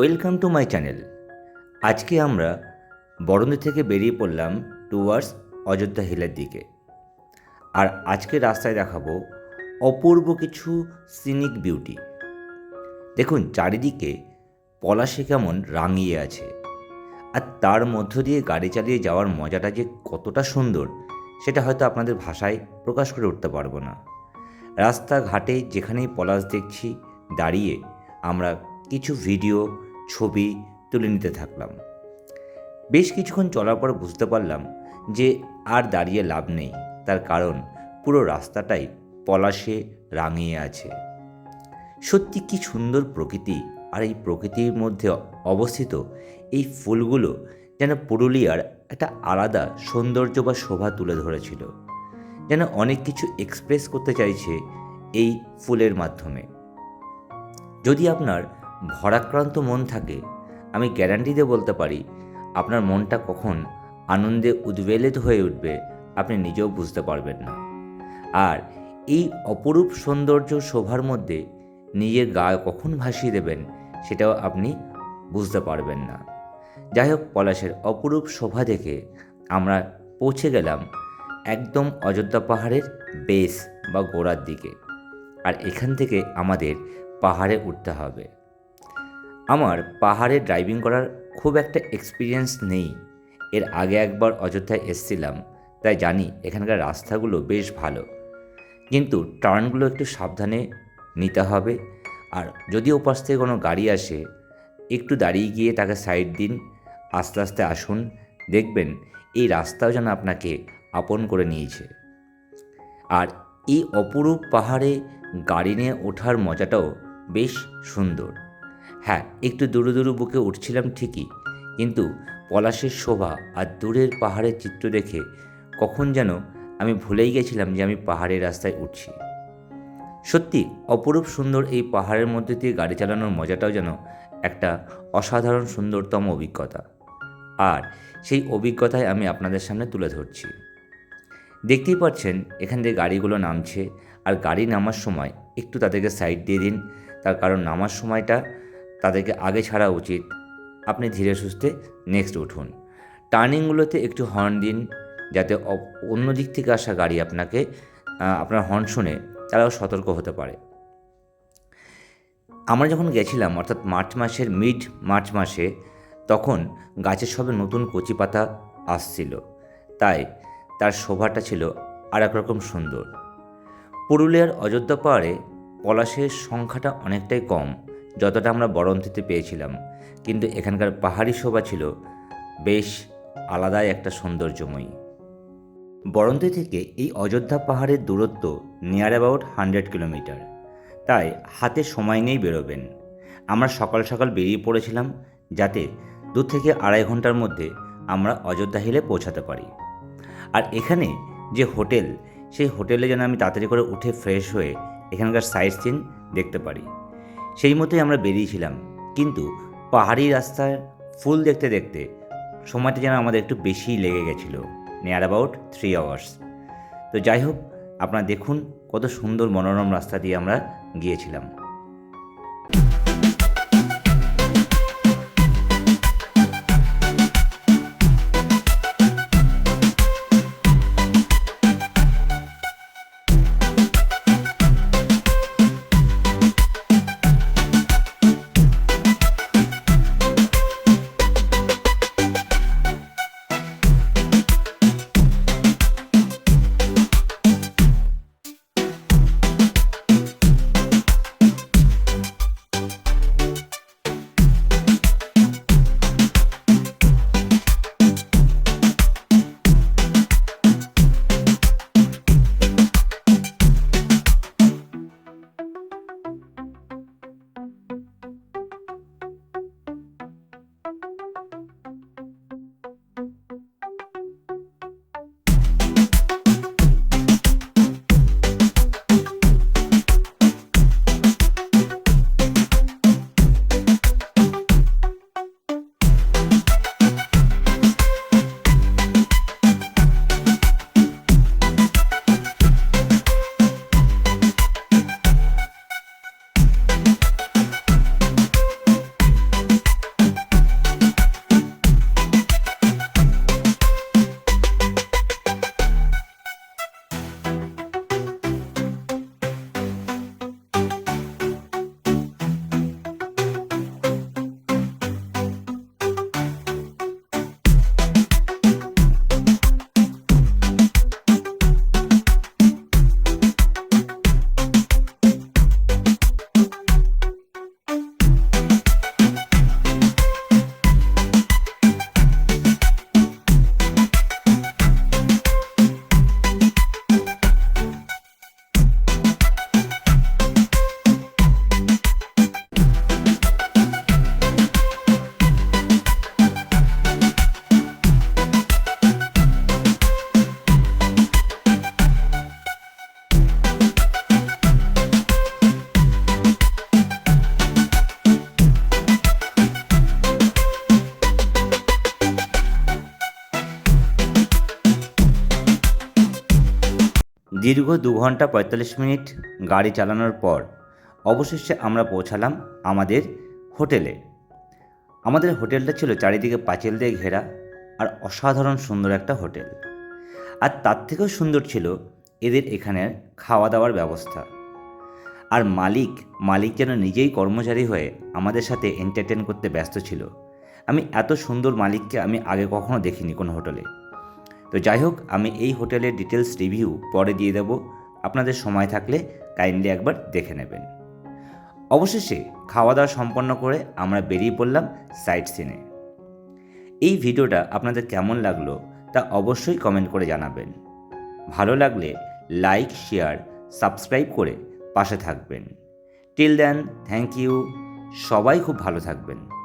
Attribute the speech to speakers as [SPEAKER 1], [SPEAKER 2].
[SPEAKER 1] Welcome to my channel. আজকে আমরা বরন্দি থেকে বেরিয়ে পড়লাম টুয়ার্ডস অযোধ্যা হিলের দিকে। আর আজকে রাস্তায় দেখাবো অপূর্ব কিছু সিনিক বিউটি দেখুন, চারিদিকে পলাশে কেমন রাঙিয়ে আছে। আর তার মধ্য দিয়ে গাড়ি চালিয়ে যাওয়ার মজাটা যে কতটা সুন্দর, সেটা হয়তো আপনাদের ভাষায় প্রকাশ করে উঠতে পারব না। রাস্তাঘাটে যেখানেই পলাশ দেখছি, দাঁড়িয়ে আমরা কিছু ভিডিও ছবি তুলে নিতে থাকলাম। বেশ কিছুক্ষণ চলার পর বুঝতে পারলাম যে আর দাঁড়িয়ে লাভ নেই। তার কারণ পুরো রাস্তাটাই পলাশে রাঙিয়ে আছে। সত্যি কি সুন্দর প্রকৃতি আর এই প্রকৃতির মধ্যে অবস্থিত এই ফুলগুলো যেন পুরুলিয়ার একটা আলাদা সৌন্দর্য বা শোভা তুলে ধরেছিল। যেন অনেক কিছু এক্সপ্রেস করতে চাইছে এই ফুলের মাধ্যমে। যদি আপনার ভরাক্রান্ত মন থাকে, আমি গ্যারান্টি দিয়ে বলতে পারি, আপনার মনটা কখন আনন্দে উদ্বেলিত হয়ে উঠবে, আপনি নিজেও বুঝতে পারবেন না। আর এই অপরূপ সৌন্দর্য শোভার মধ্যে নিজের গা কখন ভাসিয়ে দেবেন, সেটাও আপনি বুঝতে পারবেন না। যাই হোক, পলাশের অপরূপ শোভা দেখে আমরা পৌঁছে গেলাম একদম অযোধ্যা পাহাড়ের বেস বা গোড়ার দিকে। আর এখান থেকে আমাদের পাহাড়ে উঠতে হবে। আমার পাহাড়ে ড্রাইভিং করার খুব একটা এক্সপিরিয়েন্স নেই। এর আগে একবার অযোধ্যায় এসছিলাম, তাই জানি এখানকার রাস্তাগুলো বেশ ভালো। কিন্তু টার্নগুলো একটু সাবধানে নিতে হবে, আর যদি ওপাশ থেকে কোনো গাড়ি আসে, একটু দাঁড়িয়ে গিয়ে তাকে সাইড দিন, আস্তে আস্তে আসুন, দেখবেন এই রাস্তাও যেন আপনাকে আপন করে নিয়েছে। আর এই অপরূপ পাহাড়ে গাড়ি নিয়ে ওঠার মজাটাও বেশ সুন্দর। হ্যাঁ একটু দূরে দূরে বুকে উঠছিলাম ঠিকই, কিন্তু পলাশের শোভা আর দূরের পাহাড়ের চিত্র দেখে কখন যেন আমি ভুলেই গেছিলাম যে আমি পাহাড়ের রাস্তায় উঠছি। সত্যি, অপরূপ সুন্দর এই পাহাড়ের মধ্যে দিয়ে গাড়ি চালানোর মজাটাও যেন একটা অসাধারণ সুন্দরতম অভিজ্ঞতা। আর সেই অভিজ্ঞতায় আমি আপনাদের সামনে তুলে ধরছি। দেখতেই পাচ্ছেন, এখান থেকে গাড়িগুলো নামছে, আর গাড়ি নামার সময় একটু তাদেরকে সাইড দিয়ে দিন, তার কারণ নামার সময়টা তাদেরকে আগে ছাড়া উচিত। আপনি ধীরে সুস্থে নেক্সট উঠুন। টার্নিংগুলোতে একটু হর্ন দিন, যাতে অন্য দিক থেকে আসা গাড়ি আপনাকে আপনার হর্ন শুনে তারাও সতর্ক হতে পারে। আমরা যখন গেছিলাম, অর্থাৎ মার্চ মাসের মিড মার্চ মাসে, তখন গাছের সবে নতুন কচি পাতা আসছিল। তাই তার শোভাটা ছিল আর এক রকম সুন্দর। পুরুলিয়ার অযোধ্যা পাহাড়ে পলাশের সংখ্যাটা অনেকটাই কম। যতটা আমরা বরন্তিতে পেয়েছিলাম, কিন্তু এখানকার পাহাড়ি শোভা ছিল বেশ আলাদাই একটা সৌন্দর্যময়ী। বরন্তি থেকে এই অযোধ্যা পাহাড়ের দূরত্ব নিয়ার অ্যাবাউট হান্ড্রেড কিলোমিটার তাই হাতে সময় নিয়েই বেরোবেন। আমরা সকাল সকাল বেরিয়ে পড়েছিলাম যাতে দু থেকে আড়াই ঘণ্টার মধ্যে আমরা অযোধ্যা হিলে পৌঁছাতে পারি। আর এখানে যে হোটেল, সেই হোটেলে যেন আমি তাড়াতাড়ি করে উঠে ফ্রেশ হয়ে এখানকার সাইট সিন দেখতে পারি। সেই মতোই আমরা বেরিয়েছিলাম। কিন্তু পাহাড়ি রাস্তায় ফুল দেখতে দেখতে সময়টা যেন আমাদের একটু বেশি লেগে গেছিল নিয়ার অ্যাবাউট থ্রি আওয়ার্স তো যাই হোক, আপনারা দেখুন কত সুন্দর মনোরম রাস্তা দিয়ে আমরা গিয়েছিলাম। দীর্ঘ দু ঘণ্টা পঁয়তাল্লিশ মিনিট গাড়ি চালানোর পর অবশেষে আমরা পৌঁছালাম আমাদের হোটেলে। আমাদের হোটেলটা ছিল চারিদিকে পাঁচিল দিয়ে ঘেরা আর অসাধারণ সুন্দর একটা হোটেল। আর তার থেকেও সুন্দর ছিল এদের এখানের খাওয়া দাওয়ার ব্যবস্থা। আর মালিক মালিক যেন নিজেই কর্মচারী হয়ে আমাদের সাথে এন্টারটেন করতে ব্যস্ত ছিল। আমি এত সুন্দর মালিককে আমি আগে কখনো দেখিনি কোনো হোটেলে। তো যাই হোক আমি এই হোটেলের ডিটেলস রিভিউ পরে দিয়ে দেবো। আপনাদের সময় থাকলে কাইন্ডলি একবার দেখে নেবেন। অবশেষে খাওয়া দাওয়া সম্পন্ন করে আমরা বেরিয়ে পড়লাম সাইট সিনে। এই ভিডিওটা আপনাদের কেমন লাগল তা অবশ্যই কমেন্ট করে জানাবেন। ভালো লাগলে লাইক, শেয়ার, সাবস্ক্রাইব করে পাশে থাকবেন। Till then, thank you. সবাই খুব ভালো থাকবেন।